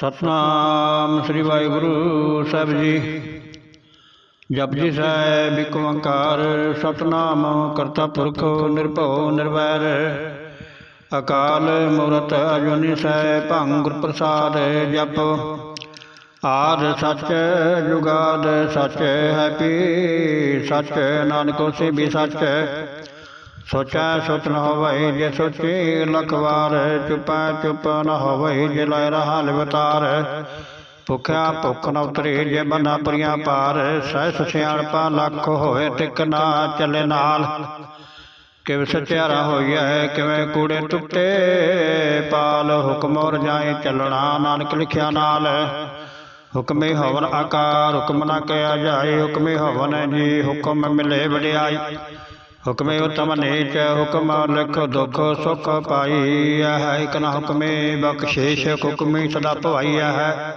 ਸਤਨਾਮ ਸ੍ਰੀ ਵਾਹਿਗੁਰੂ ਸਾਹਿਬ ਜੀ। ਜਪਜੀ ਸਾਹਿਬ ਇੱਕ ਓੰਕਾਰ, ਸਤਨਾਮ ਕਰਤਾ ਪੁਰਖ, ਨਿਰਭਉ, ਨਿਰਵੈਰ। ਅਕਾਲ ਮੂਰਤ ਅਜੂਨੀ ਸਹਿ ਭੰਗ ਪ੍ਰਸਾਦ ਜਪ। ਆਦ ਸੱਚ ਜੁਗਾਦ ਸੱਚ ਹੈ ਪੀ, ਸੱਚ ਨਾਨਕੋ ਹੋਸੀ ਵੀ ਸੱਚ। ਸੋਚੈ ਸੋਚ ਨ ਹੋਵੈ ਜੇ ਸੋਚੀ ਲਖ ਵਾਰ, ਚੁਪੈ ਚੁਪ ਨ ਹੋਵੈ ਜੇ ਲੈ ਰਹਾ ਲਿਵਤਾਰ ਭੁਖਿਆ ਭੁਖ ਨ ਉਤਰੇ ਜੇ ਬੰਨਾ ਪਰੀਆਂ ਪਾਰ ਸਹਿ ਸਿਆਣਪਾ ਲੱਖ ਹੋਵੇ ਟਿਕ ਨਾ ਚੱਲੇ ਨਾਲ। ਕਿਵ ਸਚਿਆਰਾ ਹੋਈਐ, ਕਿਵੇਂ ਕੂੜੇ ਟੁੱਟੇ, ਪਾਲ ਹੁਕਮ ਔਰ ਜਾਏ ਚੱਲਣਾ, ਨਾਨਕ ਲਿਖਿਆ ਨਾਲ। ਹੁਕਮੇ ਹਵਨ ਆਕਾਰ, ਹੁਕਮ ਨਾ ਕਿਆ ਜਾਏ, ਹੁਕਮੇ ਹਵਨ ਜੀ, ਹੁਕਮ ਮਿਲੇ ਵਡਿਆਈ। ਹੁਕਮੇ ਉਤਮ ਨੀਚ ਹੁਕਮ ਲਿਖ ਦੁਖ ਸੁਖ ਪਾਈ ਹੈ। ਇਕ ਨਾ ਹੁਕਮੇ ਬਖਸ਼ੇਸ਼ ਹੁਕਮੀ ਸਦਾ ਭਵਾਈ ਹੈ।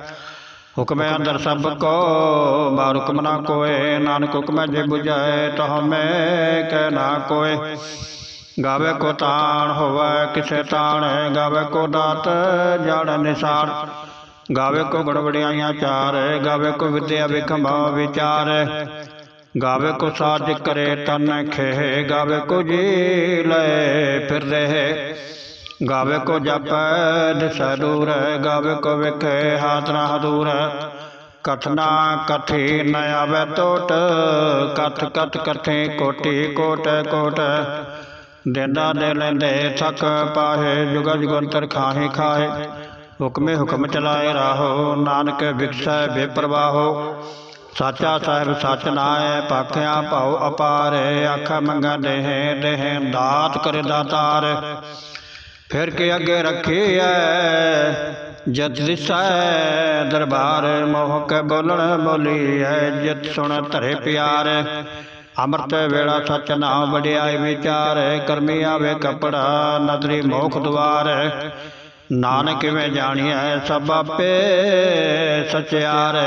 ਹੁਕਮੇ ਅੰਦਰ ਸਭ ਕੋ ਬਾਰ ਹੁਕਮ ਨਾ ਕੋਏ ਨਾਨਕ ਹੁਕਮੈ ਜੇ 부ਝਾਏ ਤਹ ਮੈਂ ਕਹਿ ਨਾ ਕੋਏ। ਗਾਵੇ ਕੋ ਤਾਣ ਹੋਵੇ ਕਿਸੇ ਤਾਣ ਗਾਵੇ ਕੋ ਦਾਤ ਜੜ ਨਿਸਾਰ ਗਾਵੇ ਕੋ ਗੁਣ ਵਡਿਆਈਆਂ ਚਾਰ ਗਾਵੇ ਕੋ ਵਿਦਿਆ ਵਿਖੰਭਾ ਵਿਚਾਰ ਗਾਵੇ ਕੋ ਸਾਜ ਕਰੇ, ਤਨ ਖੇ ਗਾਵੇ ਕੋ ਜੀ ਲੈ ਫਿਰ ਰਹੇ ਗਾਵੇ ਕੋ ਜਪੈ, ਦਿਸੈ ਦੂਰ, ਗਾਵੇ ਕੋ ਵਿਖੇ, ਹਾਥ ਨਾ ਹਦੂਰ ਕਥਨਾ ਕਥੀ ਨ ਆਵੇ ਟੋਟ ਕਥ ਕਥ ਕਥੇ ਕੋਟੀ ਕੋਟ ਕੋਟ। ਦੇਂਦਾ ਦੇ ਲੈਂਦੇ ਥਕ ਪਾਹੇ ਜੁਗ ਜੁਗੰਤਰ ਖਾਹੇ ਖਾਹੇ। ਹੁਕਮੇ ਹੁਕਮ ਚਲਾਏ ਰਾਹੋ, ਨਾਨਕ ਵਿਖਸੈ ਬੇਪਰਵਾਹੋ। ਸਾਚਾ ਸਾਹਿਬ ਸਚ ਨਾਏ ਪਾਖਿਆ ਭਾਉ ਅਪਾਰ ਆਖਾ ਮੰਗਾ ਦੇਹ ਦੇਹ ਦਾਤ ਕਰੇ ਦਾਤਾਰ ਫਿਰ ਕੇ ਅੱਗੇ ਰੱਖੀਐ ਜਤ ਦਿਸੈ ਦਰਬਾਰ ਮੋਹ ਕੇ ਬੋਲਣ ਬੋਲੀਐ ਜਿਤ ਸੁਣ ਧਰੇ ਪਿਆਰ ਅੰਮ੍ਰਿਤ ਵੇਲਾ ਸਚ ਨਾਮ ਵਡਿਆਈ ਵਿਚਾਰ ਕਰਮੀ ਆਵੇ ਕਪੜਾ ਨਦਰੀ ਮੋਖ ਦੁਆਰ ਨਾਨਕ ਕਿਵੇਂ ਜਾਣੀਐ ਸਭ ਆਪੇ ਸਚਿਆਰ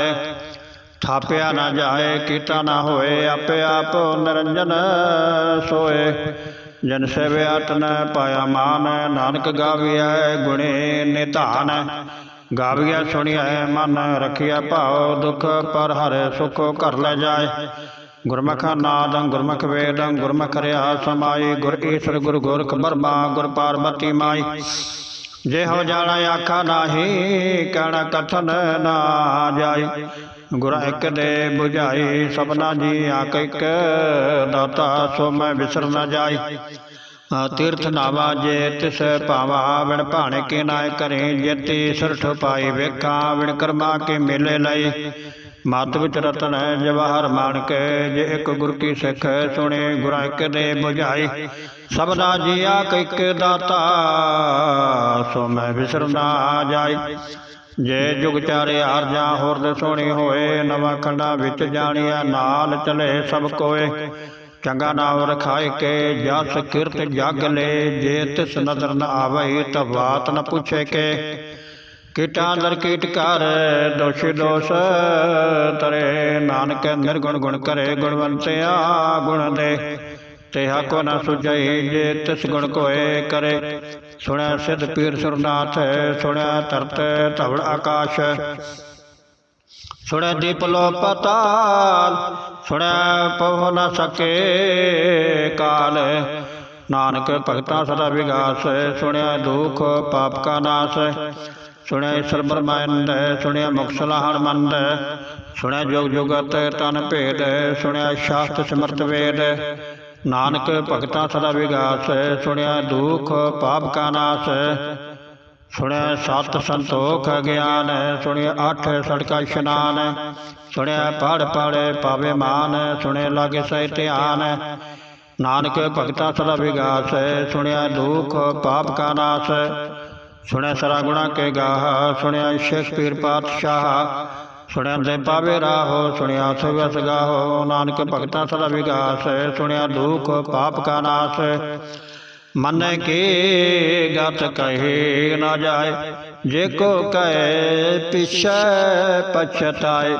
ਥਾਪਿਆ ਨਾ ਜਾਏ ਕੀਤਾ ਨਾ ਹੋਏ ਆਪੇ ਆਪ ਨਿਰੰਜਨ ਸੋਏ। ਜਨ ਸੇਵਿਆ ਤਨ ਪਾਇਆ ਮਾਨ ਨਾਨਕ ਗਾਵਿਆ ਗੁਣੇ ਨਿਧਾਨ। ਗਾਵਿਆ ਸੁਣਿਆ ਮਨ ਰਖਿਆ ਭਾਉ ਦੁਖ ਪਰ ਹਰੇ ਸੁਖ ਘਰ ਲੈ ਜਾਏ। ਗੁਰਮੁਖ ਨਾਦ ਗੁਰਮੁਖ ਵੇਦ ਗੁਰਮੁਖ ਰਿਆ ਸਮਾਈ ਗੁਰ ਈਸ਼ਰ ਗੁਰ ਗੋਰਖ ਬਰਮਾ ਗੁਰ ਪਾਰਬਤੀ ਮਾਈ। ਜੇ ਹੋ ਜਾਣਾ ਆਖਾ ਨਾਹੀ ਕਹਿਣਾ ਕਥਨ ਨਾ ਜਾਈ। ਗੁਰ ਇੱਕ ਦੇ 부ਝਾਈ ਸਭਨਾ ਜੀ ਆਕ ਇੱਕ, ਦਾਤਾ ਸੋ ਮੈਂ ਵਿਸਰ ਨਾ ਜਾਈ। ਆ ਤੀਰਥ ਨਾਵਾ ਜੇ ਤਿਸ ਭਾਵਾ ਵਿਣ ਭਾਣੇ ਕੇ ਨਾਇ ਕਰੇ, ਜੇਤੀ ਸਰਠ ਪਾਈ ਵੇਖਾਂ ਵਿਣ ਕਰਮਾ ਕੇ ਮੇਲੇ ਲਈ। ਮਤ ਵਿੱਚ ਰਤਨ ਹੈ ਜਵਾਹਰ ਮਾਨਕ, ਜੇ ਇੱਕ ਗੁਰ ਕੀ ਸਿੱਖ ਸੁਣੇ, ਗੁਰਾਂ ਇੱਕ ਦੇ ਬੁਝਾਈ। ਸਭਨਾ ਜੀ ਆਕ ਇੱਕ ਦਾਤਾ, ਸੋ ਮੈਂ ਵਿਸਰ ਜਾਈ। ਜੇ ਜੁਗ ਚਾਰੇ ਆਰਜਾ ਹੋਰ ਦੇ ਸੋਹਣੀ ਹੋਏ, ਨਵਾਂ ਖੰਡਾ ਵਿੱਚ ਜਾਣੀਆਂ, ਨਾਲ ਚਲੇ ਸਭ ਕੋਏ। ਚੰਗਾ ਨਾਮ ਰਖਾਇ ਕੇ ਜਸ ਕਿਰਤ ਜਗ ਲੈ, ਜੇ ਤਿਸ ਨਦਰ ਨ ਆਵਈ ਤ ਬਾਤ ਨ ਪੁੱਛੇ ਕੇ। ਕੀਟਾਂ ਅੰਦਰ ਕੀਟ ਕਰ, ਦੋਸ਼ੀ ਦੋਸ਼ ਤਰੇ। ਨਾਨਕ ਨਿਰਗੁਣ ਗੁਣ ਕਰੇ, ਗੁਣਵੰਤਿਆ ਗੁਣ ਦੇ। ਤੇ ਕੋ ਨ ਸੁਝਈ, ਜੇ ਤਿਸ ਗੁਣ ਕੋਏ ਕਰੇ। ਸੁਣਿਆ ਸਿਧ ਪੀਰ ਸੁਰਨਾਥ, ਸੁਣਿਆ ਤਰਤ ਧਵਲ ਆਕਾਸ਼। ਸੁਣਿਆ ਦੀਪ ਲੋ ਪਤਾਲ, ਸੁਣਿਆ ਪਵ ਨ ਸਕੇ ਕਾਲ। ਨਾਨਕ ਭਗਤਾ ਸਦਾ ਵਿਗਾਸ, ਸੁਣਿਆ ਦੁਖ ਪਾਪ ਕਾ ਨਾਸ। ਸੁਣਿਆ ਈਸ਼ਰ ਬਰਮਾਨੰਦ ਸੁਣਿਆ ਮੁਖ ਸਲਾਹਣ ਮੰਦ ਸੁਣਿਆ ਜੋਗ ਜੁਗਤ ਤਨ ਭੇਦ, ਸੁਣਿਆ ਸ਼ਾਸਤ ਸਮਰਤ ਵੇਦ। ਨਾਨਕ ਭਗਤਾ ਸਦਾ ਵਿਗਾਸ, ਸੁਣਿਆ ਦੁਖ ਪਾਪ ਕਾ ਨਾਸ। ਸੁਣਿਆ ਸਤ ਸੰਤੋਖ ਗਿਆਨ, ਸੁਣਿਆ ਅੱਠ ਸੜਕਾ ਇਸ਼ਨਾਨ। ਸੁਣਿਆ ਪੜ ਪੜੇ ਪਾਵੇ ਮਾਨ, ਸੁਣੇ ਲਾਗੇ ਸਹਿ ਧਿਆਨ। ਨਾਨਕ ਭਗਤਾ ਸਦਾ ਵਿਗਾਸ, ਸੁਣਿਆ ਦੁਖ ਪਾਪ ਕਾ ਨਾਸ। ਸੁਣਿਆ ਸਰਾ ਗੁਣਾ ਕੇ ਗਾਹ, ਸੁਣਿਆ ਸ਼ੇਖਪੀਰ ਪਾਤਸ਼ਾਹ। ਸੁਣਿਆ ਦੇ ਪਾਵੇ ਰਾਹੋ, ਸੁਣਿਆ ਸਵਸ ਗਾਹੋ, ਨਾਨਕ ਭਗਤਾਂ ਸਦਾ ਵਿਗਾਸ, ਸੁਣਿਆ ਦੁਖ ਪਾਪ ਕਾ ਨਾਸ। ਮਨ ਕੀ ਗਤ ਕਹੇ ਨਾ ਜਾਏ, ਜੇ ਕੋ ਕਹੇ ਪਿਛੈ ਪਛਤਾਏ।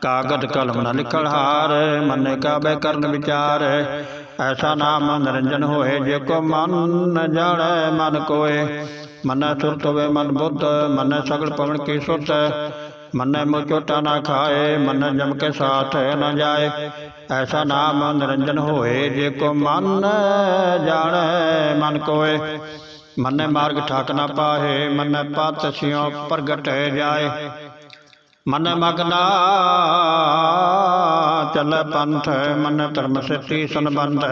ਕਾਗਦ ਕਲਮ ਨਾ ਲਿਖਣ ਹਾਰ, ਮਨ ਕਾਬੇ ਕਰਨ ਵਿਚਾਰ। ਐਸਾ ਨਾਮ ਨਿਰੰਜਨ ਹੋਏ, ਜੇ ਕੋ ਮਨ ਜਾਣੈ ਮਨ ਕੋਏ। ਮਨੈ ਸੁਰਤ ਹੋਵੇ ਮਨ ਬੁੱਧ, ਮਨੈ ਸਗਲ ਪਵਨ ਕੀ ਸੁਰਤ। ਮਨੈ ਮੋ ਚੋਟਾ ਨਾ ਖਾਏ, ਮਨ ਜਮ ਕੇ ਸਾਥ ਨਾ ਜਾਏ। ਐਸਾ ਨਾਮ ਨਿਰੰਜਨ ਹੋਏ, ਜੇ ਕੋ ਮਨ ਜਾਣੈ, ਮਨ ਕੋਏ। ਮਨੈ ਮਾਰਗ ਠਾਕ ਨਾ ਪਾਹੇ, ਮਨੈ ਪਤ ਸਿਉ ਪ੍ਰਗਟ ਜਾਏ। ਮਨ ਮਗਨਾ ਚੱਲ ਪੰਥ, ਮਨ ਧਰਮ ਸਤੀ ਸੰਬੰਧ।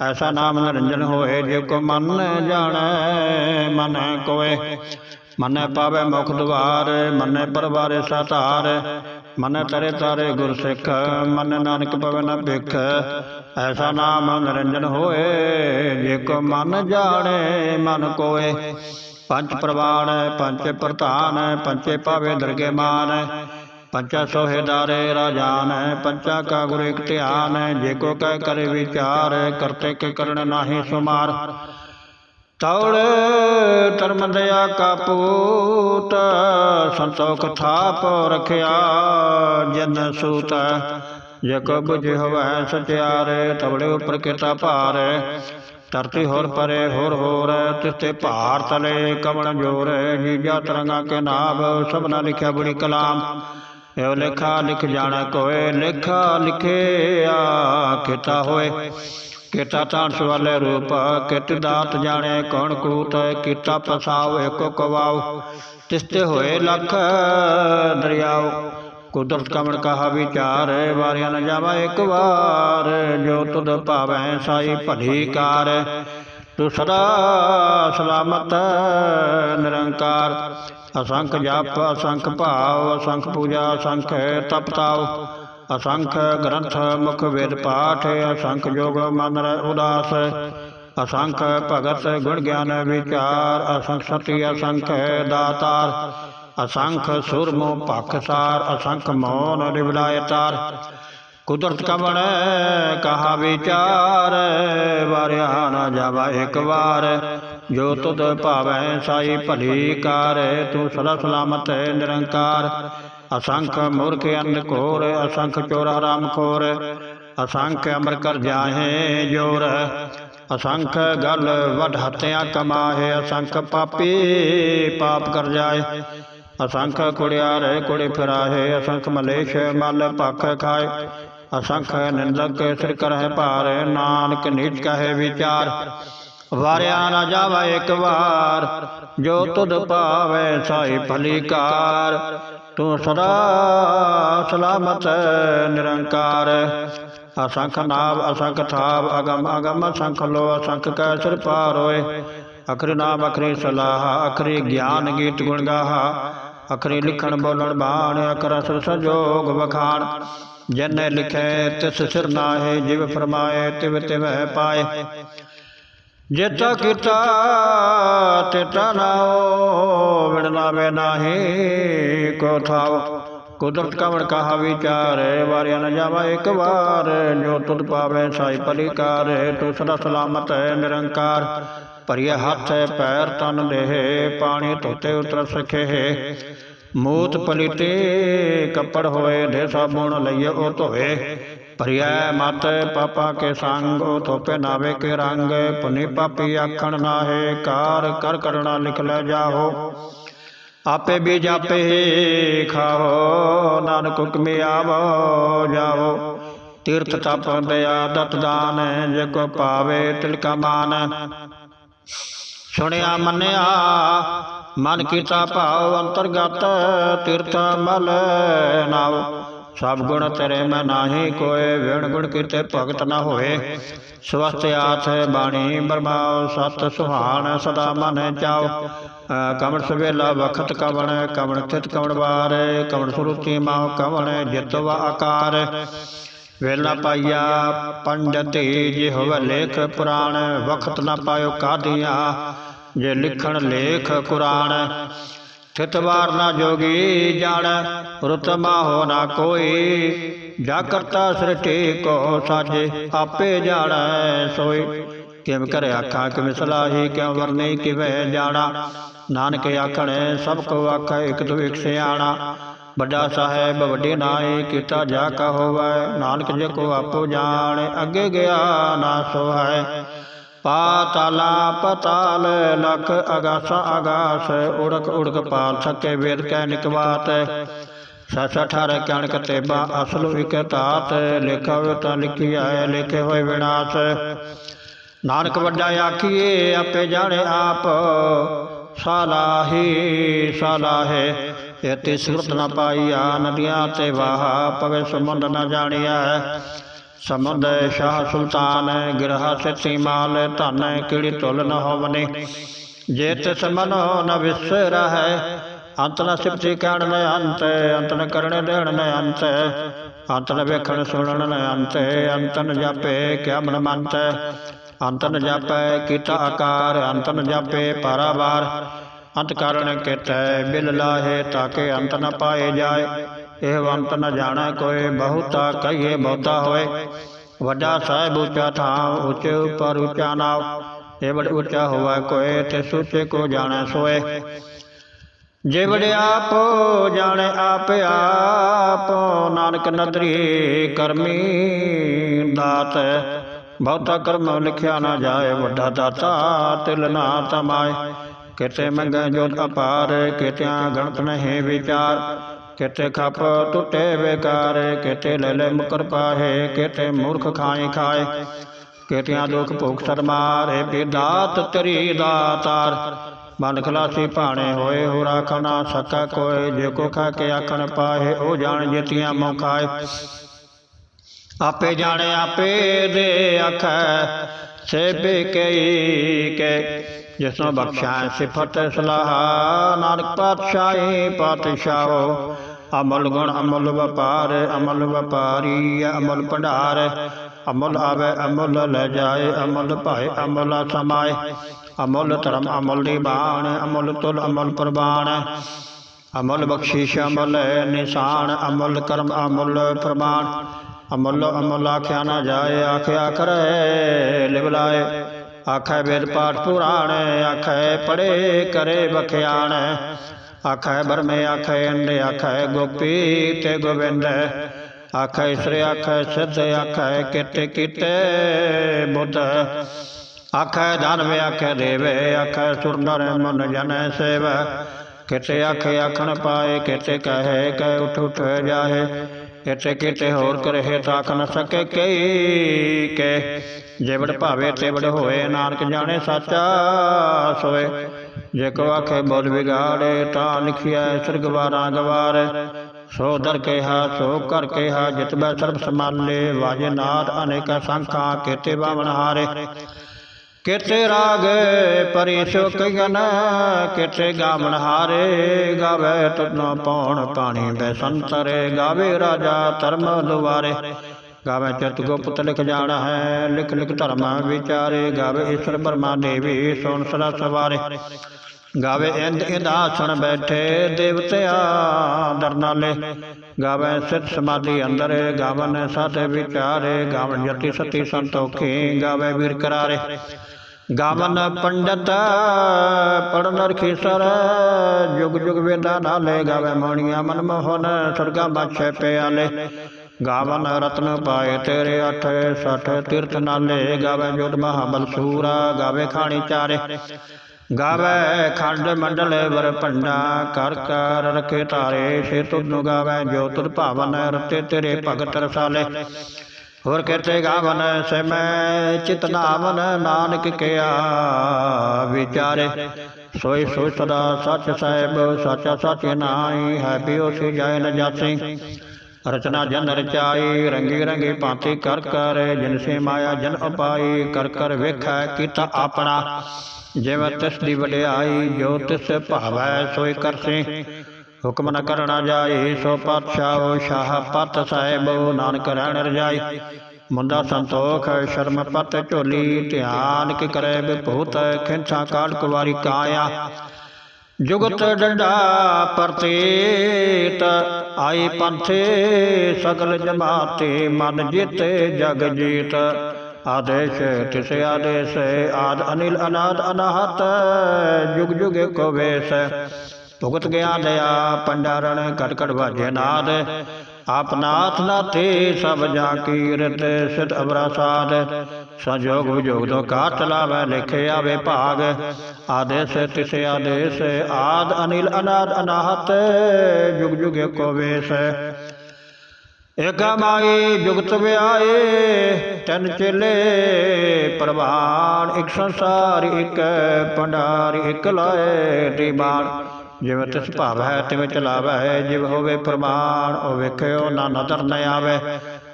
ਐਸਾ ਨਾਮ ਨਿਰੰਜਨ ਹੋਏ, ਜੇ ਕੋ ਮਨ ਜਾਣੈ, ਮਨ ਕੋਏ। ਮਨ ਪਾਵੇ ਮੁਖ ਦੁਆਰ ਮਨ ਪਰਵਾਰੇ ਸਾਧਾਰ ਮਨ ਤਰੇ ਤਾਰੇ ਗੁਰ ਸਿੱਖ, ਮਨ ਨਾਨਕ ਪਵੇ ਨ ਭਿਖ। ਐਸਾ ਨਾਮ ਨਿਰੰਜਨ ਹੋਏ, ਜੇ ਕੋ ਮਨ ਜਾਣੈ, ਮਨ ਕੋਏ। ਪੰਜ ਪ੍ਰਵਾਨ, ਪੰਜ ਪ੍ਰਧਾਨ ਪੰਚੇ ਪਾਵੇ ਦਰਗੇ ਮਾਨ। ਪੰਚਾ ਸੋਹੇਦਾਰੇ ਰਾਜਾਨ ਪੰਚਾ ਕਾ ਗੁਰ ਇਕ ਧਿਆਨ। ਜੇ ਕੋ ਕਹਿ ਕਰੇ ਵਿਚਾਰ, ਕਰਤੇ ਕੇ ਕਰਨ ਨਾਹੀ ਸੁਮਾਰ। ਤੌੜ ਧਰਮ ਦਇਆ ਕਾ ਪੂਤ ਸੰਤੋਖ ਥਾਪ ਰਖਿਆ, ਜਨ ਸੂਤ ਜੇ ਕੋ ਬੁਝ ਹੋਵੈ ਸਚਿਆਰੇ, ਤਵੜੇ ਉਪਰ ਕਿਤਾ ਭਾਰ। ਧਰਤੀ ਹੋਰ ਪਰੇ, ਹੋਰ ਹੋਰ ਤਿਸਤੇ ਭਾਰ ਤਲੇ ਕਵਣ ਜੋਰ ਜੀਜਾ ਤਰੰਗਾ ਕੇ ਨਾਭ, ਸਭਨਾ ਲਿਖਿਆ ਬੜੀ ਕਲਾਮ। ਇਹੋ ਲੇਖਾ ਲਿਖ ਜਾਣਾ ਕੋਏ, ਲੇਖਾ ਲਿਖਿਆ ਕੀਤਾ ਹੋਏ। ਕੀਤਾ ਤਾਂ ਵਾਲੇ ਰੂਪ ਕਿਤ ਦਾਤ ਜਾਣੇ ਕੌਣ ਕੂਤ ਕੀਤਾ ਪਸਾਉ ਏਕੋ ਕਵਾਉ। ਤਿਸਤੇ ਹੋਏ ਲੱਖ ਦਰਿਆਉ, ਕੁਦਰਤ ਕਮਣ ਕਹਾ ਵਿਚਾਰ, ਵਾਰਿਆ ਨ ਜਾਵਾ ਇੱਕ ਵਾਰ, ਜੋ ਤੁਧ ਭਾਵੈ ਸਾਈ ਭਲੀ ਕਾਰ। ਤੂੰ ਸਦਾ ਸਲਾਮਤ, ਨਿਰੰਕਾਰ। ਅਸੰਖ ਜਪ, ਅਸੰਖ ਭਾਵ, ਅਸੰਖ ਪੂਜਾ, ਅਸੰਖ ਤਪਤਾਉ। ਅਸੰਖ ਗ੍ਰੰਥ ਮੁਖ ਵੇਦ ਪਾਠ, ਅਸੰਖ ਜੋਗ ਮਨ ਰਹਿ ਉਦਾਸ, ਅਸੰਖ ਭਗਤ ਗੁਣ ਗਿਆਨ ਵਿਚਾਰ, ਅਸੰਖ ਸਤੀ ਅਸੰਖ ਦਾਤਾਰ, ਅਸੰਖ ਸੁਰਮੋ ਭਖਸਾਰ ਅਸੰਖ ਮੋਨ ਨਿਵਲਾਇਤਾਰ। ਕੁਦਰਤ ਕਵਣ ਕਹਾ ਵਿਚਾਰ ਵਾਰਿਆ ਨਾ ਜਾਵਾ ਇੱਕ ਵਾਰ। ਜੋ ਤੁਧ ਭਾਵੈ ਸਾਈ ਭਲੀ ਕਾਰ, ਤੂੰ ਸਦਾ ਸਲਾਮਤ ਨਿਰੰਕਾਰ। ਅਸੰਖ ਮੂਰਖ ਅੰਧ ਕੋਰ ਅਸੰਖ ਚੋਰ ਹਰਾਮ ਖੋਰ ਅਸੰਖ ਅਮਰ ਕਰ ਜਾਹੇ ਜੋਰ ਅਸੰਖ ਗਲ ਵਡ ਹੱਤਿਆ ਕਮਾਹੇ ਅਸੰਖ ਪਾਪੀ ਪਾਪ ਕਰ ਜਾਏ ਅਸੰਖ ਕੁੜਿਆਰੇ ਕੁੜੇ ਫਿਰਾਹੇ ਅਸੰਖ ਮਲੇਸ਼ ਮਲ ਭਖ ਖਾਏ ਅਸੰਖ ਨਿੰਦਕ ਸਿਰ ਕਰਹਿ ਭਾਰ ਨਾਨਕ ਨੀਚ ਕਹੇ ਵਿਚਾਰ ਵਾਰਿਆ ਨਾ ਜਾਵਾ ਇੱਕ ਵਾਰ ਜੋ ਤੁਧ ਪਾਵੇ ਸਾਈ ਭਲੀ ਕਾਰ ਤੂੰ ਸਦਾ ਸਲਾਮਤ ਨਿਰੰਕਾਰ। ਅਸੰਖ ਨਾਮ ਅਸੰਖ ਥਾਵ, ਅਗਮ ਅਗਮ ਅਸੰਖ ਲੋ, ਅਸੰਖ ਕੈ ਸਿਰ ਪਾਰ ਹੋਏ। ਅਖਰੀ ਨਾਮ, ਅਖਰੀ ਸਲਾਹ, ਅਖਰੀ ਗਿਆਨ ਗੀਤ ਗੁਣ ਗਾਹਾ। ਅਖਰੀ ਲਿਖਣ, ਬੋਲਣ, ਬਾਣ, ਅਖਰ, ਅਸਰ, ਸੰਜੋਗ ਵਖਾਣ। ਜਨ ਲਿਖੈ ਤਿਸ ਸਿਰ ਨਾਹੇ, ਜਿਵ ਫਰਮਾਏ, ਤਿਵ ਤਿਵ ਪਾਏ। ਜੇਤਾ ਕੀਤਾ ਤੇਤਾ ਨਾਉ ਵਿਣ ਨਾਵੇ ਨਾਹੀ ਕੋ ਥਾਵ। ਕੁਦਰਤ ਕਵਣ ਕਹਾ ਵਿਚਾਰੇ, ਵਾਰਿਆ ਨ ਜਾਵਾ ਇੱਕ ਵਾਰ। ਜੋ ਤੁਧ ਪਾਵੇ ਸਾਈ ਭਲੀ ਕਾਰ ਸਲਾਮਤ ਹੈ ਨਿਰੰਕਾਰ। ਭਰੀਏ ਹੱਥ, ਪੈਰ ਤਨ ਦੇਹ, ਪਾਣੀ ਧੋਤੇ ਉਤਰ ਸਖੇ। ਮੂਤ ਪਲਿਤੇ ਕੱਪੜ ਹੋਏ ਦੇ ਸਾਬੁਣ ਲਈਏ ਉਹ ਧੋਏ। ਭਰੀਐ ਮਤ ਪਾਪਾ ਕੇ ਸੰਗ ਉਹ ਧੋਪੇ ਨਾਵੇ ਕੇ ਰੰਗ ਪੁਨੀ ਪਾਪੀ ਆਖਣ ਨਾਹੇ ਕਾਰ ਕਰ ਕਰਣਾ ਲਿਖ ਲੈ ਜਾਹੋ ਆਪੇ ਵੀ ਜਾਪੇ ਖਾਓ ਨਾਨਕ ਹੁਕਮੇ ਆਵੋ ਜਾਵੋ ਤੀਰਥ ਤਪ ਦਇਆ ਦਤ ਦਾਨ ਜੇ ਕੋ ਪਾਵੇ ਤਿਲਕਾ ਮਾਨ ਸੁਣਿਆ ਮੰਨਿਆ ਮਨ ਕੀਤਾ ਭਾਵ ਅੰਤਰਗਤ ਤੀਰਥ ਮਲ ਨਾਵ ਸਭ ਗੁਣ ਤੇਰੇ ਮੈਂ ਨਾਹੀ ਕੋਏ, ਵਿਣ ਗੁਣ ਕੀਤੇ ਭਗਤ ਨਾ ਹੋਏ। ਸਵਸਤ ਆਥ ਬਾਣੀ ਬਰਮਾਉ, ਸਤ ਸੁਹਾਣ ਸਦਾ ਮਨ ਚਾਉ। ਕਮਣ ਸਵੇਲਾ ਵਖਤ ਕਵਣ ਕਵਣ ਤਿਤ ਕਵਣ ਵਾਰ, ਕਵਣ ਸੁਰਤੀ ਮਾਉ ਕਵਣ ਜਿਤਵਾ ਆਕਾਰ। ਵੇਲਾ ਪਾਈਆ ਪੰਡਤੀ ਜੇ ਹੋਵੇ ਲੇਖ ਪੁਰਾਣ, ਵਖਤ ਨਾ ਪਾਇਓ ਕਾਦੀਆਂ ਜੇ ਲਿਖਣ ਲੇਖ ਕੁਰਾਨ ਥਿਤ ਵਾਰ ਨਾ ਜੋਗੀ ਜਾਣ ਰਤਮਾ ਹੋ ਨਾ ਕੋਈ। ਜਾ ਕਰਤਾ ਸ੍ਰਿਟੀ ਕੋ ਸਾਜੇ, ਆਪੇ ਜਾਣੈ ਸੋਈ। ਕਿਮ ਕਰੇ ਆਖਾਂ ਕਿਵੇਂ ਸਲਾਹੀ ਕਿਉ ਵਰਨੇ, ਕਿਵੇਂ ਜਾਣਾ ਨਾਨਕ ਆਖਣੇ, ਸਭ ਕੋ ਆਖੈ, ਇਕ ਤੋਂ ਇਕ ਸਿਆਣਾ। ਵੱਡਾ ਸਾਹਿਬ, ਵੱਡੇ ਨਾਏ ਕੀਤਾ ਜਾ ਕਾ ਹੋਵੈ। ਨਾਨਕ ਜੇ ਕੋ ਆਪੋ ਜਾਣ, ਅੱਗੇ ਗਿਆ ਨਾ ਸੋਹੈ। ਪਾਤਾਲਾ ਪਤਾਲ ਲਖ ਅਗਾਸ ਆਗਾਸ ਉੜਕ ਉੜਕ ਪਾਲ ਸਕੇ ਵੇਦ ਕੈ ਨਿਕਵਾਤ ਸਸ ਅਠਾਰ ਕਣਕ ਤੇਬਾ ਅਸਲ ਇਕ ਤਾਤ ਤਾਂ ਲਿਖੀ ਲਿਖੇ ਹੋਏ ਵਿਨਾਸ਼। ਨਾਨਕ ਵੱਡਾ ਆਖੀਏ ਆਪੇ ਜਾਣੇ ਆਪ, ਸਾਲਾਹੀ ਸਾਲਾਹੇ ਇਤੇ ਸੁਰਤ ਨ ਪਾਈਆ, ਨਦੀਆਂ ਤੇ ਵਾਹ, ਪਵੇ ਸਮੁੰਦ ਨ ਜਾਣਿਆ ਸਮੁੰਦ ਸ਼ਾਹ ਸੁਲਤਾਨ ਗਿਰਹਾ ਸਤੀ ਮਾਲ ਧਨ ਕਿਹੜੀ ਤੁਲ ਨ ਹੋਵਨੇ ਜੇ ਤਿਸ ਮਨੋ ਨ ਵਿਸਰਾ ਹੈ ਅੰਤ ਨ ਸਿਫਤੀ ਕਹਿਣ ਨ ਅੰਤ ਅੰਤ ਨ ਕਰਣੇ ਦੇਣ ਨ ਅੰਤ ਅੰਤ ਨ ਵੇਖਣ ਸੁਣਨ ਨ ਅੰਤ ਅੰਤ ਨ ਜਾਪੇ ਕਿਆ ਮਨ ਮੰਤ ਅੰਤ ਨ ਜਾਪੈ ਕੀਤਾ ਆਕਾਰ ਅੰਤ ਨ ਜਾਪੇ ਪਾਰਾਵਾਰ ਅੰਤ ਕਾਰਣ ਕਿਤੈ ਬਿਲ ਲਾਹੇ ਤਾਕੇ ਅੰਤ ਨ ਪਾਏ ਜਾਏ ਇਹ ਵੰਤ ਨ ਜਾਣੈ ਕੋਈ ਬਹੁਤਾ ਕਹੀਏ ਬਹੁਤਾ ਹੋਏ ਵੱਡਾ ਸਾਹਿਬ ਉੱਚਾ ਥਾਂ ਉੱਚੇ ਉੱਪਰ ਉੱਚਾ ਨਾਮ ਇਹ ਬੜ ਉੱਚਾ ਹੋਵਾ ਕੋਈ ਤੇ ਸੁਚੇ ਕੋ ਜਾਣੈ ਸੋਏ ਜੇ ਵੜੇ ਆਪ ਜਾਣੇ ਆਪ ਆਪ ਨਾਨਕ ਨਦਰੀ ਕਰਮੀ ਦਾਤ ਬਹੁਤਾ ਕਰਮ ਲਿਖਿਆ ਨਾ ਜਾਏ ਵੱਡਾ ਦਾਤਾ ਤਿਲ ਨਾ ਤਮਾਏ ਕਿਤੇ ਮੰਗੈ ਜੋਤ ਅਪਾਰ ਕਿਤਿਆਂ ਗਣਤ ਨਹੀਂ ਵਿਚਾਰ ਕਿਤੇ ਖਪ ਟੁੱਟੇ ਬੇਕਾਰ ਕਿਤੇ ਲੈ ਲੈ ਮੁਕਰ ਪਾਹੇ ਕਿਤੇ ਮੂਰਖ ਖਾਏ ਖਾਏ ਕਿਤਿਆਂ ਦੁਖ ਭੁਖ ਸਰਮਾਰੇ ਬਿਦਾਤ ਤਰੀ ਦਾਤਾਰ ਮਨ ਖਲਾਸੀ ਭਾਣੇ ਹੋਏ ਹੋ ਰਾਖ ਨਾ ਸਕਾ ਕੋਈ ਜੇ ਕੋ ਖਾ ਕੇ ਆਖਣ ਪਾਹੇ ਉਹ ਜਾਣ ਜਿਤੀਆਂ ਮੌਖਾਏ ਆਪੇ ਜਾਣੇ ਆਪੇ ਦੇ ਆਖੈ ਸੇਬੇ ਕਈ ਕੇ ਜਿਸਨੂੰ ਬਖਸ਼ਾ ਸਿਫਤ ਸਲਾਹ ਨਾਨਕ ਪਾਤਸ਼ਾਹੀ ਪਾਤਸ਼ਾਹੋ ਅਮਲ ਗੁਣ ਅਮਲ ਵਪਾਰ, ਅਮਲ ਵਪਾਰੀ, ਅਮਲ ਭੰਡਾਰ। ਅਮਲ ਆਵੇ, ਅਮਲ ਲੈ ਜਾਏ, ਅਮਲ ਭਾਏ, ਅਮਲ ਸਮਾਏ। ਅਮਲ ਧਰਮ, ਅਮਲ ਦੀ ਬਾਣ ਅਮਲ ਤੁਲ, ਅਮਲ ਪ੍ਰਵਾਨ ਅਮਲ ਬਖਸ਼ਿਸ਼, ਅਮਲ ਨਿਸ਼ਾਨ, ਅਮਲ ਕਰਮ, ਅਮਲ ਪ੍ਰਮਾਣ। ਅਮਲ ਅਮਲ ਆਖਿਆ ਨਾ ਜਾਏ ਆਖਿਆ ਕਰੇ ਲਿਵਲਾਏ ਆਖੈ ਵੇਦ ਪਾਠ ਪੁਰਾਣ, ਆਖੈ ਪੜੇ ਕਰੇ ਬਖਿਆਣ ਆਖੈ ਬਰਮੇ, ਆਖੈ ਅੰਡ, ਆਖੈ ਗੋਪੀ ਤੇ ਗੋਬਿੰਦ। ਆਖੈ ਸ੍ਰੀ ਆਖੈ ਸਿੱਧ, ਆਖੈ ਕਿਤੇ ਕਿਤੇ ਬੁੱਧ। ਆਖੈ ਦਾਨਵੇ, ਆਖੈ ਦੇਵੇ, ਆਖੈ ਸੁਰਨਰ ਮਨ ਜਨ ਸੇਵ। ਕਿਤੇ ਆਖੇ ਆਖਣ ਪਾਏ, ਕਿਤੇ ਕਹੇ, ਕਹਿ ਉਠ ਉਠ ਜਾਹੇ ਕਿਤੇ ਕਿਤੇ ਹੋਰ ਕਰਹਿ ਤਾਕ ਨ ਸਕੇ ਕਈ ਕੇ। ਜਿਵੜ ਭਾਵੇ ਤਿਵੜ ਹੋਏ, ਨਾਨਕ ਜਾਣੇ ਸਾਚਾ ਸੋਏ। ਜੇ ਕੋ ਆਖੇ ਬੋਲ ਵਿਗਾੜੇ, ਤਾਂ ਲਿਖਿਆ ਸਰਗਵਾਰਾਂ ਗਵਾਰ। ਸੋ ਦਰ ਕੇਹਾ, ਸੋ ਕਰ ਕਿਹਾ ਜਿਤਬੈ ਸਰਬ ਸਮਾਲੇ ਵਾਜੇ ਨਾਦ ਅਨੇਕ ਸੰਖਾਂ, ਕੀਤੇ ਬਾਵਨ ਹਾਰੇ। ਕਿਤੇ ਰਾਗ ਪਰਿਸ਼ੋ ਕਗਨ ਕਿਤੇ ਗਾਵਨ ਹਾਰੇ। ਗਾਵੇ ਤੁਨੋ ਪੌਣ ਪਾਣੀ ਬੈ ਸੰਤਰੇ ਗਾਵੇ ਰਾਜਾ ਧਰਮ ਦੁਆਰੇ। ਗਾਵੇ ਚਿਤ ਗੁਪਤ ਲਿਖ ਜਾਣਾ ਹੈ, ਲਿਖ ਲਿਖ ਧਰਮ ਵਿਚਾਰੇ, ਗਾਵੇ ਈਸ਼ਰ ਬਰਮਾ ਦੇਵੀ, ਸੋਨ ਸਦਾ ਸਵਾਰੇ। ਗਾਵੇ ਇੰਦ ਇੰਦਾਸਣ ਬੈਠੇ, ਦੇਵਤਿਆ ਦਰਨਾਲੇ। ਗਾਵੇ ਸਿਤ ਸਮਾਧੀ ਅੰਦਰ, ਗਾਵਨ ਸਤ ਵਿਚਾਰੇ, ਗਾਵਨ ਜਤੀ ਸਤੀ ਸੰਤੋਖੀ ਗਾਵੇ ਵੀਰ ਕਰਾਰੇ। ਗਾਵਨ ਪੰਡਤ ਪੜਨ ਰਖੀਸਰ ਜੁਗ ਜੁਗ ਵੇਦਾ ਨਾਲੇ। ਗਾਵੇ ਮੋਣੀਆਂ ਮਨ ਮੋਹਨ ਸਰਗਾ ਬਾਛੇ ਪਿਆਲੇ। ਗਾਵਨ ਰਤਨ ਪਾਏ ਤੇਰੇ ਅਠ, ਸਠ ਤੀਰਥ ਨਾਲੇ ਗਾਵੇ ਜੋਤ ਮਹਾਬਲ ਸੂਰਾ, ਗਾਵੇ ਖਾਣੀ ਚਾਰੇ। ਗਾਵੇ ਖੰਡ ਮੰਡਲ ਵਰ ਭੰਡਾ, ਕਰ ਕਰ ਰਖੇ ਤਾਰੇ ਸੇ ਤੁਧ ਗਾਵੇ ਜੋ ਤੁਧ ਭਾਵਨ ਰਤੇ ਤੇਰੇ ਭਗਤ ਰਸਾਲੇ। ਹੋਰ ਕਹਤੇ ਗਾਵਨ ਸੇ ਮੈਂ ਚਿਤਨਾਵਨ ਨਾਨਕ ਕਿਆ ਵਿਚਾਰੇ। ਸੋਈ ਸੋਈ ਸਦਾ ਸੱਚ ਸਾਹਿਬ, ਸਾਚਾ ਸੱਚ ਨਾਈ ਹੈ ਪਿਓ ਸੇ ਜਾਇ ਨ ਜਾਸੀ। ਰਚਨਾ ਜਨ ਰਚਾਈ ਰੰਗੀ ਰੰਗੀ ਭਾਂਤੀ ਕਰ ਕਰ ਜਿਨ ਸੇ ਮਾਇਆ ਜਨ ਉਪਾਈ ਕਰ ਕਰ ਵੇਖੈ ਕੀਤਾ ਆਪਣਾ ਜਿਵੇਂ ਤਿਸ ਦੀ ਵਡਿਆਈ ਜੋ ਤਿਸ ਭਾਵੈ ਸੋਈ ਕਰਸੇ ਹੁਕਮ ਨ ਕਰਣਾ ਜਾਏ ਸੋ ਪਾਤਸ਼ਾਹ ਸ਼ਾਹ ਪਤ ਸਾਹਿਬ ਨਾਨਕ ਰਹਿਣ ਰਜਾਈ ਮੁੰਦਾ ਸੰਤੋਖ ਸ਼ਰਮ ਪਤ ਝੋਲੀ ਧਿਆਨ ਕੀ ਕਰੇ ਬਿਭੂਤ ਖਿੰਚਾ ਕਾਲ ਕੁਵਾਰੀ ਕਾਇਆ ਜੁਗਤ ਡੰਡਾ ਪਰਤੇਤ ਆਈ ਪੰਥੇ ਸਗਲ ਜਮਾਤੇ, ਮਨ ਜਿਤੇ ਜਗ ਜੀਤ। ਆਦੇਸ਼ ਤਿਸ ਆਦੇਸ਼, ਆਦ ਅਨਿਲ ਅਨਾਦ ਅਨਾਹਤ, ਜੁਗ ਜੁਗ ਕੋ ਵੇਸ। ਭੁਗਤ ਗਿਆ ਦਇਆ, ਪੰਡਾਰਣ ਕਟ ਵਾਜੇ ਨਾਦ। ਆਪ ਨਾਥ ਨਾਥੇ ਸਭ ਜਾ ਕੀਰਤ, ਸਿਧ ਅਵਰਾ ਸੰਜੋਗ ਵਿਜੋਗ ਤੋਂ ਕਾਰ ਚਲਾਵੇ, ਲਿਖੇ ਆਵੇ ਭਾਗ। ਆਦੇਸ ਤਿਸੇ ਆਦੇਸ, ਆਦ ਅਨਿਲ ਅਨਾਦ ਅਨਾਹਤ, ਜੁਗ ਜੁਗ ਏਕੋ ਵੇਸ। ਇਕ ਮਾਈ ਜੁਗਤ ਵਿਆਏ ਤਨ ਚੇਲੇ, ਪ੍ਰਵਾਨ ਇੱਕ ਸੰਸਾਰ ਇੱਕ, ਭੰਡਾਰ ਇੱਕ ਲਾਏ ਦੀਵਾਨ ਜਿਵੇਂ ਤਿਸ ਭਾਵ ਹੈ ਤਿਵੇਂ ਚਲਾਵੈ ਹੈ ਜਿਵ ਹੋਵੇ ਪ੍ਰਮਾਣ ਉਹ ਵੇਖਿਓ ਨਾ ਨਦਰ ਨ ਆਵੇ,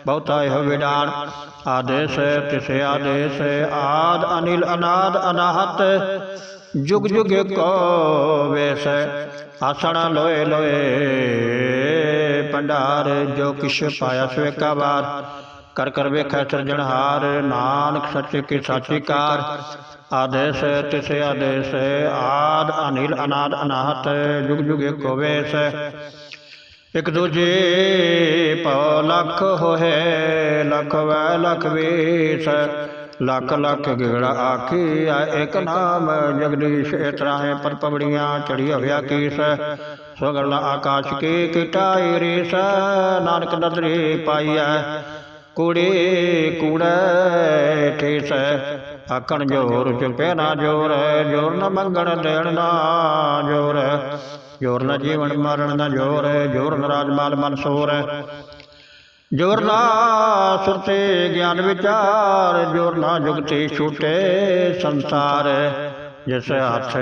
ਬਹੁਤਾ ਇਹੋ ਵਿਡਾਨ ਆਦੇਸ ਤਿਸੇ ਆਦੇਸ ਆਦ ਅਨਿਲ ਅਨਾਦ ਅਨਾਹਤ ਜੁਗ ਜੁਗ ਕੋ ਵੇਸ ਆਸਣ ਲੋਏ ਲੋਏ ਭੰਡਾਰ ਜੋ ਕਿਛ ਪਾਇਆ ਸਵੇਕਾ ਬਾਰ ਕਰ ਕਰ ਵੇਖੈ ਸਿਰਜਣਹਾਰ ਨਾਨਕ ਸੱਚੇ ਕੀ ਸਾਚੀ ਕਾਰ ਆਦੇਸ ਤਿਸੇ ਆਦੇਸ ਆਦ ਅਨਿਲ ਅਨਾਦ ਅਨਾਹਤ ਜੁਗ ਜੁਗ ਏਕੋ ਵੇਸ ਇਕ ਦੂਜੇ ਪਉ ਲੱਖ ਹੋਏ ਲੱਖ ਵੈ ਲੱਖ ਵੀਸ। ਲੱਖ ਲੱਖ ਗਿਗੜਾ ਆਖੀ ਆ ਇਕ ਨਾਮ, ਜਗਦੀਸ਼ ਇਤਰਾ ਪਰ ਪਵੜੀਆਂ ਚੜੀ ਹੋਇਆ ਕੀਸ। ਸੋ ਆਕਾਸ਼ ਕੀ ਕਿਟਾਈ ਰੀਸ, ਨਾਨਕ ਨਦਰੀ ਪਾਈਐ ਕੂੜੇ ਕੂੜੇ ਠੇਸ ਆਕਣ ਜੋਰ ਚੁਪੇ ਨਾ ਜੋਰ ਜੋਰ ਨ ਮੰਗਣ ਦੇਣ ਨਾ ਜੋਰ। ਜੋਰ ਨ ਜੀਵਨ ਮਰਨ ਨਾ ਜੋਰ ਜੋਰ ਨ ਰਾਜਮਾਲ ਮਨਸੂਰ ਜੋਰ ਨਾ ਸੁਰਤੇ ਗਿਆਨ ਵਿਚਾਰ ਜੋਰ ਨਾ ਜੁਗਤੀ ਛੂਟੇ ਸੰਸਾਰ ਜਿਸ ਹੱਥ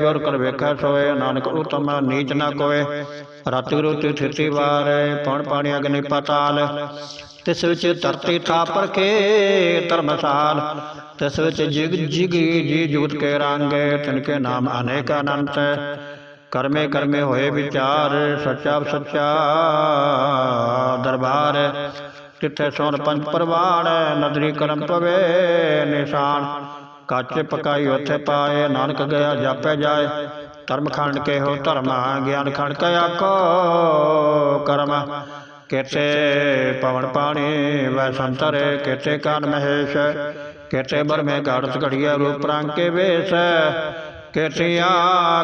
ਜੋਰ ਕਰ ਵੇਖੈ ਸੋਏ ਨਾਨਕ ਉਤਮ ਨੀਚ ਨਾ ਕੋਏ। ਰਾਤਿ ਰੁਤਿ ਥਿਤੀ ਵਾਰ ਪਣ ਪਾਣੀ ਅਗਨੀ ਪਤਾਲ। ਤਿਸ ਵਿੱਚ ਧਰਤੀ ਥਾਪਰ ਕੇ ਧਰਮਸਾਲ। ਤਿਸ ਵਿੱਚ ਜਿਗ ਜਿਗ ਜੀ ਜੁਗਤ ਕੇ ਰੰਗ ਤਿਨ ਕੇ ਨਾਮ ਅਨੇਕ ਅਨੰਤ ਕਰਮੇ ਕਰਮੇ ਹੋਏ ਵਿਚਾਰ, ਸੱਚਾ ਸੱਚਾ ਦਰਬਾਰ। ਤਿੱਥੇ ਸੋਨ ਪੰਜ ਪਰਵਾਨ ਨਦਰੀ ਕਰਮ ਪਵੇ ਨਿਸ਼ਾਨ। ਕੱਚ ਪਕਾਈ ਉੱਥੇ ਪਾਏ, ਨਾਨਕ ਗਿਆ ਜਾਪੇ ਜਾਏ। ਧਰਮ ਖੰਡ ਕੇ ਹੋ ਧਰਮ ਗਿਆਨ ਖੰਡ ਕਾ ਆਖੋ ਕਰਮ। ਕੇਤੇ ਪਵਨ ਪਾਣੀ ਵੈ ਸੰਤਰ, ਕੇਤੇ ਕਾਨ ਮਹੇਸ਼, ਕੇਤੇ ਬਰਮੇ ਘਾੜਤ ਘੜੀਆ ਰੂਪ ਰੰਗ ਕੇ ਵੇਸ। ਕੇਤਿਆ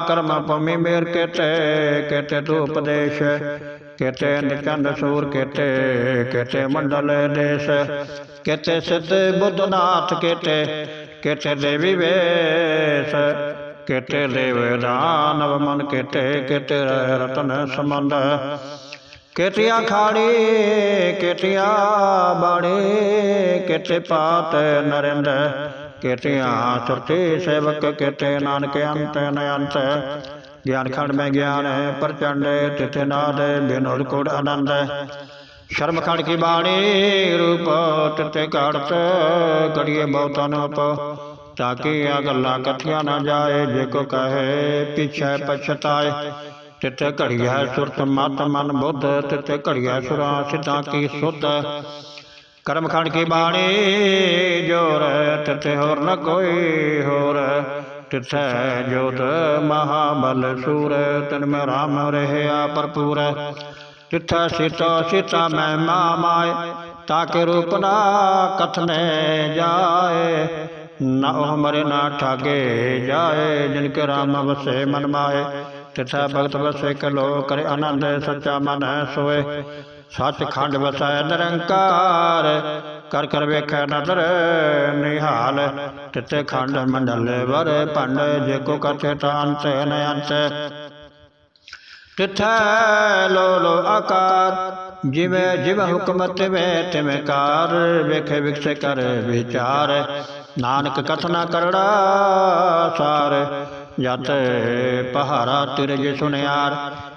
ਕਰਮ ਭੂਮੀ ਮੇਰ ਕਿਤੇ ਕੇਤੇ ਧੂਪ ਦੇਸ਼ ਕਿਤੇ ਨਿਕੰਦ ਸੂਰ ਕਿਤੇ ਕੇਤੇ ਮੰਡਲ ਦੇਸ਼ ਕੇਤੇ ਸਿੱਧ ਬੁੱਧਨਾਥ ਕਿਤੇ ਕੇਤੇ ਦੇਵੀ ਵੇਸ ਕੇਤੇ ਦੇਵ ਦਾਨਵ ਮਨ ਕੇਤੇ ਕੇਤੇ ਰਤਨ ਸੰਬੰਧ ਕਿਤਿਆ ਖਾੜੀ ਕੇਤਿਆ ਬਾੜੀ ਕੇਤੇ ਪਾਤ ਨਰਿੰਦ ਕੇਤਿਆ ਸੁਰਤੀ ਸੇਵਕ ਕੇਤੇ ਨਾਨਕ ਅੰਤ ਨ ਅੰਤ। ਗਿਆਨ ਖੰਡ ਮੈਂ ਗਿਆਨ ਹੈ, ਪ੍ਰਚੰਡ ਤਿਥੇ ਨਾਦ, ਬਿਨੋਦ ਕੋੜ ਆਨੰਦ। ਸ਼ਰਮ ਖੰਡ ਕੀ ਬਾਣੀ, ਰੂਪ ਤਿਤੇ ਘੜਤ, ਕੜੀਏ ਬਹੁਤਾ ਨਪ। ਤਾਕੀ ਆ ਗੱਲਾਂ ਕਥੀਆਂ ਨਾ ਜਾਏ, ਜੇ ਕੋ ਕਹੇ, ਪਿਛੈ ਪਛਤਾਏ। ਤਿਤੇ ਘੜੀਆ ਸੁਰਤ ਮਤ ਮਨ ਬੁੱਧ ਤਿਤੇ ਘੜੀਆ ਸੁਰਾ ਸਿਤਾ ਕੀ ਸੁਧ। ਕਰਮ ਖੰਡ ਕੀ ਬਾਣੀ ਜੋਰ ਤਿਤੇ ਹੋਰ ਨ ਕੋਈ ਹੋਰ। ਤਿਥੈ ਜੋਤ ਮਹਾਬਲ ਸੂਰ, ਤਨ ਮੈਂ ਰਾਮ ਰਹਿਆ ਭਰਪੂਰ। ਤਿਥੈ ਸਿਤਾ, ਸੀਤਾ ਮੈਂ ਮਾਮਾਏ ਤਾਕੇ ਰੂਪ ਨਾ ਕਥਨੇ ਜਾਏ। ਨਾ ਉਹ ਮਰੇ, ਨਾ ਠਾਗੇ ਜਾਏ, ਜਿਨ ਕੇ ਰਾਮ ਵਸੇ ਮਨ ਮਾਏ। ਤਿਥੈ ਭਗਤ ਵਸੇ ਕਲੋ ਕਰੇ ਆਨੰਦ, ਸੱਚਾ ਮਨ ਹੈ ਸੋਏ। ਸੱਚ ਖੰਡ ਵਸੈ ਨਿਰੰਕਾਰ ਕਰ ਕਰ ਵੇਖੈ ਨਦਰ ਨਿਹਾਲ ਤਿਤੇ ਖੰਡ ਮੰਡਲ ਵਰ ਭੰਡ ਜੇ ਕੋ ਕਥੇ ਤਾਂ ਅੰਤ ਨ ਅੰਤ ਤਿਥੈ ਲੋ ਲੋ ਆਕਾਰ ਜਿਵੇਂ ਜਿਵ ਹੁਕਮ ਤਿਵੇਂ ਤਿਵੇਂ ਕਾਰ ਵੇਖੇ ਵਿਕਸੇ ਕਰ ਵਿਚਾਰ ਨਾਨਕ ਕਥਨਾ ਕਰੜਾ ਸਾਰ ਜਤ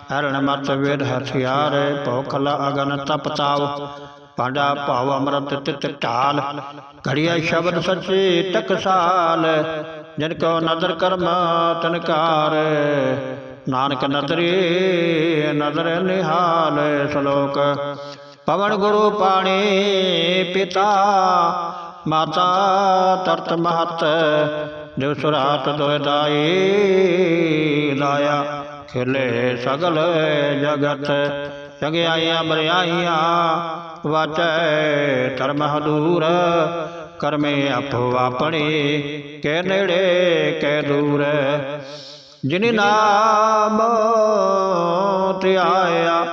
ਪਹਾਰਾ ਹਰਣ ਮਤ ਵੇਦ ਹਥਿਆਰ, ਭੋਖਲਾ ਅਗਨ ਤਪਤਾਵ ਪਾਂਡਾ ਭਾਵ ਅੰਮ੍ਰਿਤ ਤਿਤ ਢਾਲ। ਘੜੀਆ ਸ਼ਬਦ ਸੱਚੇ ਟਕਸਾਲ ਜਿਨ ਕੋ ਨਦਰ ਕਰਮ ਤਨਕਾਰ। ਨਾਨਕ ਨਦਰੀ ਨਦਰ ਨਿਹਾਲ ਸ਼ਲੋਕ। ਪਵਨ ਗੁਰੂ ਪਾਣੀ ਪਿਤਾ। ਮਾਤਾ ਤਰਤ ਮਹਤ ਜੋ ਸੁਰਾਤ ਦੋਇ ਲਾਇਆ, ਖਿਲੇ ਸਗਲ ਜਗਤ ਚੰਗਿਆਈਆਂ ਬਰਿਆਈਆਂ, ਵਾਚੈ ਧਰਮ ਹਦੂਰ, ਕਰਮੇ ਆਪੋ ਆਪਣੇ, ਕੇ ਨੇੜੇ, ਕੈ ਦੂਰ। ਜਿਨ ਨਾਮ ਧਿਆਇਆ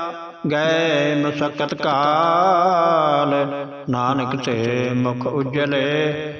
ਗਏ ਮਸਕਤ ਕਾਲ, ਨਾਨਕ ਤੇ ਮੁਖ ਉਜਲੇ